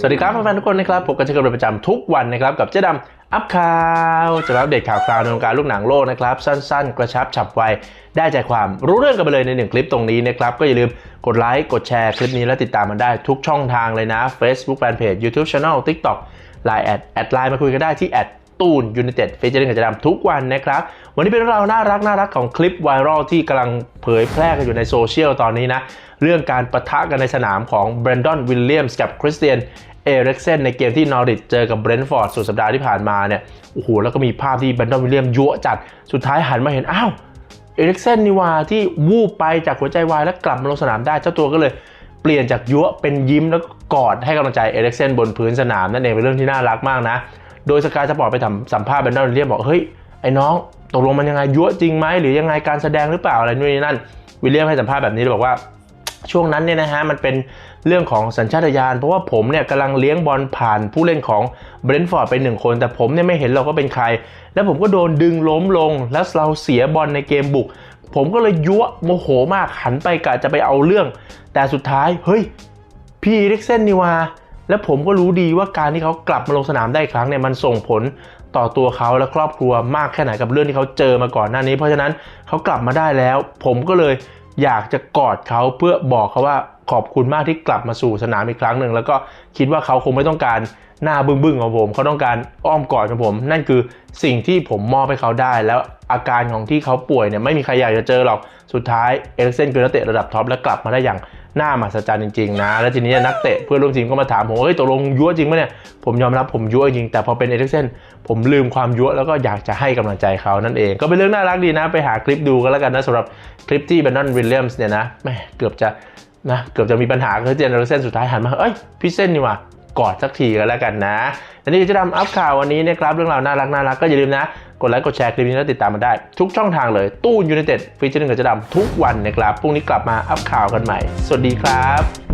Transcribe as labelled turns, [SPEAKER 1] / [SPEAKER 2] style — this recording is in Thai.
[SPEAKER 1] สวัสดีครับแฟนๆทุกคนนะครับพบกันเช่นเคยเป็นประจำทุกวันนะครับกับเจ๊ดำอัพข่าวจะมาอัปเดตข่าวคราวในวงการลูกหนังโลกนะครับ สั้นๆ กระชับฉับไว ได้ใจความรู้เรื่องกันไปเลยในหนึ่งคลิปตรงนี้นะครับ ก็อย่าลืมกดไลค์ กดแชร์คลิปนี้และติดตามมันได้ทุกช่องทางเลยนะ Facebook Fanpage YouTube Channel TikTok Line แอดแอดไลน์มาคุยกันได้ที่แอด ตูนยู i นเต็ดเฟเจอร์กับเจะดำทุกวันนะครับ วันนี้เป็นเรื่องราวน่ารักน่ารักของคลิปไวรัลที่กำลังเผยแพร่กันอยู่ในโซเชียลตอนนี้นะ เรื่องการประทะกันในสนามของเบรนดอนวิลเลียมส์กับคริสเตียนเอริกเซนในเกมที่นอริทเจอกับเบรนท์ฟอร์ดสุดสัปดาห์ที่ผ่านมาเนี่ยโอ้โหแล้วก็มีภาพที่เบรนดอนวิลเลียมยั่วจัดสุดท้ายหันมาเห็นอ้าวเอริกเซนนี่ว่าที่วูบไปจากหัวใจวายแล้วกลับมาลงสนามได้เจ้าตัวก็เลยเปลี่ยนจากยั่วเป็นยิ้มแล้วก็กอดให้กำลังใจเอริกเซนบนพื้นสนามนั่นเองเป็นเรื่องที่น่ารักมากนะ โดยสกายสปอร์ตไปทำสัมภาษณ์เบรนดอนวิลเลียมบอกเฮ้ยไอ้น้องตกลงมันยังไงยั่วจริงไหมหรือยังไงการแสดงหรือเปล่าอะไรนู่นนี่นั่นวิลเลียมให้สัมภาษณ์แบบนี้เลยบอกว่าช่วงนั้นเนี่ยนะฮะมันเป็นเรื่องของสัญชาตญาณเพราะว่าผมเนี่ยกำลังเลี้ยงบอลผ่านผู้เล่นของเบรนท์ฟอร์ดไปหนึ่งคน แต่ผมเนี่ยไม่เห็นเราก็เป็นใคร แล้วผมก็โดนดึงล้มลง แล้วเราเสียบอลในเกมบุก ผมก็เลยยั่วโมโหมากหันไปกะจะไปเอาเรื่อง แต่สุดท้ายเฮ้ยพี่เอริกเซนนี่ว่า แล้วผมก็รู้ดีว่าการที่เขากลับมาลงสนามได้อีกครั้งเนี่ยมันส่งผลต่อตัวเขาและครอบครัวมากแค่ไหนกับเรื่องที่เขาเจอมาก่อนหน้านี้ เพราะฉะนั้นเขากลับมาได้แล้ว ผมก็เลยอยากจะกอดเขาเพื่อบอกเขาว่าขอบคุณมากที่กลับมาสู่สนามอีกครั้งหนึ่งแล้วก็คิดว่าเขาคงไม่ต้องการหน้าบึ้งๆของผมเขาต้องการอ้อมกอดของผม นั่นคือสิ่งที่ผมมอบให้เขาได้ แล้วอาการของที่เขาป่วยเนี่ยไม่มีใครอยากจะเจอหรอกสุดท้ายเอริกเซนคือนักเตะระดับท็อปและกลับมาได้อย่าง น่ามหัศจรรย์จริงๆนะ แล้วทีนี้นักเตะเพื่อนร่วมทีมก็มาถามผมว่าเฮ้ยตกลงยั่วจริงไหมเนี่ยผมยอมรับผมยั่วจริง แต่พอเป็นเอริกเซนผมลืมความยั่วแล้วก็อยากจะให้กำลังใจเขานั่นเอง ก็เป็นเรื่องน่ารักดีนะ ไปหาคลิปดูกันแล้วกันนะสำหรับคลิปที่แบรนอนวิลเลียมส์เนี่ยนะแม่เกือบจะนะเกือบจะมีปัญหาคือเจนเอริกเซนสุดท้ายหันมาเอ้ยพี่เซนนี่ว่ากอดสักทีกันแล้วกันนะและนี่จะทำอัพข่าววันนี้นะครับเรื่องราวน่ารักน่ารักก็อย่าลืมนะ กดไลค์กดแชร์คลิปนี้แล้วติดตามมาได้ ทุกช่องทางเลย ตู้ยู i นเต็ดฟีเจอร์หนึ่งกับจะดำทุกวันนะครับพรุ่งนี้กลับมาอัพข่าวกันใหม่ สวัสดีครับ